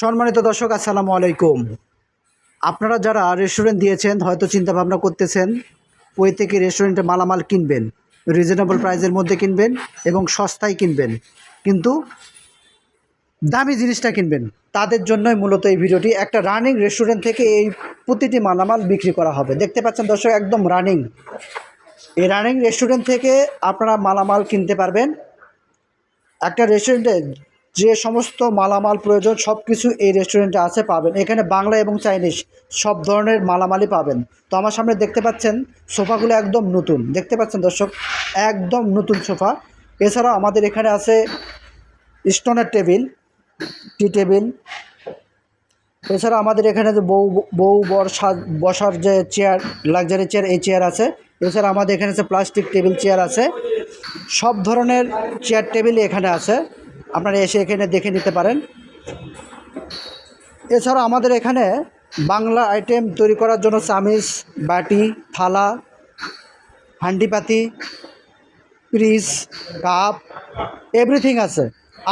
সম্মানিত দর্শক, আসসালামু আলাইকুম। আপনারা যারা রেস্টুরেন্ট দিয়েছেন, হয়তো চিন্তা ভাবনা করতেছেন, ওই থেকে রেস্টুরেন্টে মালামাল কিনবেন রিজনেবল প্রাইসের মধ্যে কিনবেন এবং সস্তায় কিনবেন। কিন্তু দামি জিনিসটা কিনবেন, তাদের জন্যই মূলত এই ভিডিওটি। একটা রানিং রেস্টুরেন্ট থেকে এই প্রতিটি মালামাল বিক্রি করা হবে। দেখতে পাচ্ছেন দর্শক, একদম রানিং এই রানিং রেস্টুরেন্ট থেকে আপনারা মালামাল কিনতে পারবেন। একটা রেস্টুরেন্টে যে সমস্ত মালামাল প্রয়োজন সব কিছু এই রেস্টুরেন্টে আছে, পাবেন। এখানে বাংলা এবং চাইনিজ সব ধরনের মালামালই পাবেন। তো আমার সামনে দেখতে পাচ্ছেন, সোফাগুলো একদম নতুন। দেখতে পাচ্ছেন দর্শক? একদম নতুন সোফা। এছাড়াও আমাদের এখানে আছে স্টোনের টেবিল টি টেবিল এছাড়া আমাদের এখানে যে বউ বউ বর বসার যে চেয়ার লাক্সারি চেয়ার এই চেয়ার আছে। এছাড়া আমাদের এখানে আছে প্লাস্টিক টেবিল চেয়ার আছে। সব ধরনের চেয়ার টেবিল এখানে আছে। আপনারা এসে এখানে দেখে নিতে পারেন। এছাড়া আমাদের এখানে বাংলা আইটেম তৈরি করার জন্য চামিচ, বাটি, থালা হান্ডিপাতি ফ্রিজ, কাপ এভরিথিং আছে।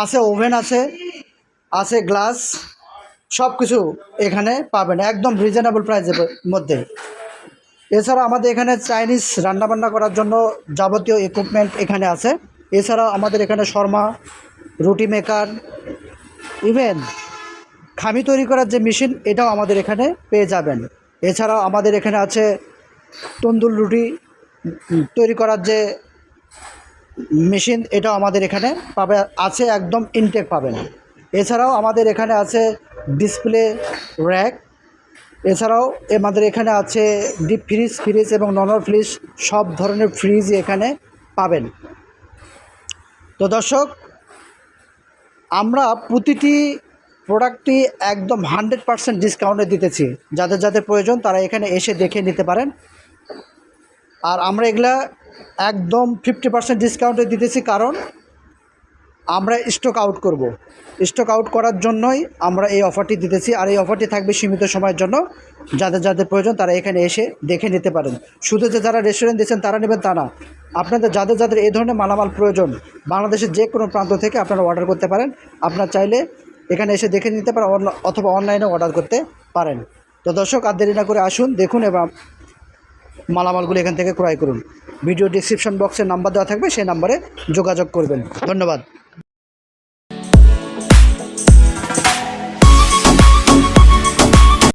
আছে ওভেন আছে আছে গ্লাস সব কিছু এখানে পাবেন একদম রিজনেবল প্রাইসের মধ্যে। এছাড়া আমাদের এখানে চাইনিজ রান্নাবান্না করার জন্য যাবতীয় ইকুইপমেন্ট এখানে আছে। এছাড়াও আমাদের এখানে শর্মা, রুটি মেকার ইভেন খামি তৈরি করার যে মেশিন, এটাও আমাদের এখানে পেয়ে যাবেন। এছাড়াও আমাদের এখানে আছে তন্দুর রুটি তৈরি করার যে মেশিন, এটাও আমাদের এখানে পাবে, আছে একদম ইনটেক পাবেন। এছাড়াও আমাদের এখানে আছে ডিসপ্লে র্যাক এছাড়াও আমাদের এখানে আছে ডিপ ফ্রিজ ফ্রিজ এবং ননর ফ্রিজ সব ধরনের ফ্রিজ এখানে পাবেন। তো দর্শক, আমরা প্রতিটি প্রোডাক্টটি একদম হান্ড্রেড পারসেন্ট ডিসকাউন্টে দিতেছি। যাদের যাদের প্রয়োজন তারা এখানে এসে দেখে নিতে পারেন। আর আমরা এগুলা একদম ফিফটি পার্সেন্ট ডিসকাউন্টে দিতেছি কারণ আমরা স্টক আউট করব। স্টক আউট করার জন্যই আমরা এই অফারটি দিতেছি। আর এই অফারটি থাকবে সীমিত সময়ের জন্য। যাদের যাদের প্রয়োজন তারা এখানে এসে দেখে নিতে পারেন। শুধু যে যারা রেস্টুরেন্ট দিচ্ছেন তারা নেবেন তা না। আপনাদের যাদের যাদের এই ধরনের মালামাল প্রয়োজন, বাংলাদেশের যে কোনো প্রান্ত থেকে আপনারা অর্ডার করতে পারেন। আপনার চাইলে এখানে এসে দেখে নিতে পারেন অথবা অনলাইনে অর্ডার করতে পারেন। তো দর্শক, আর দেরি না করে আসুন, দেখুন এবং মালামালগুলো এখান থেকে ক্রয় করুন। ভিডিও ডিসক্রিপশন বক্সে নাম্বার দেওয়া থাকবে, সেই নাম্বারে যোগাযোগ করবেন। ধন্যবাদ।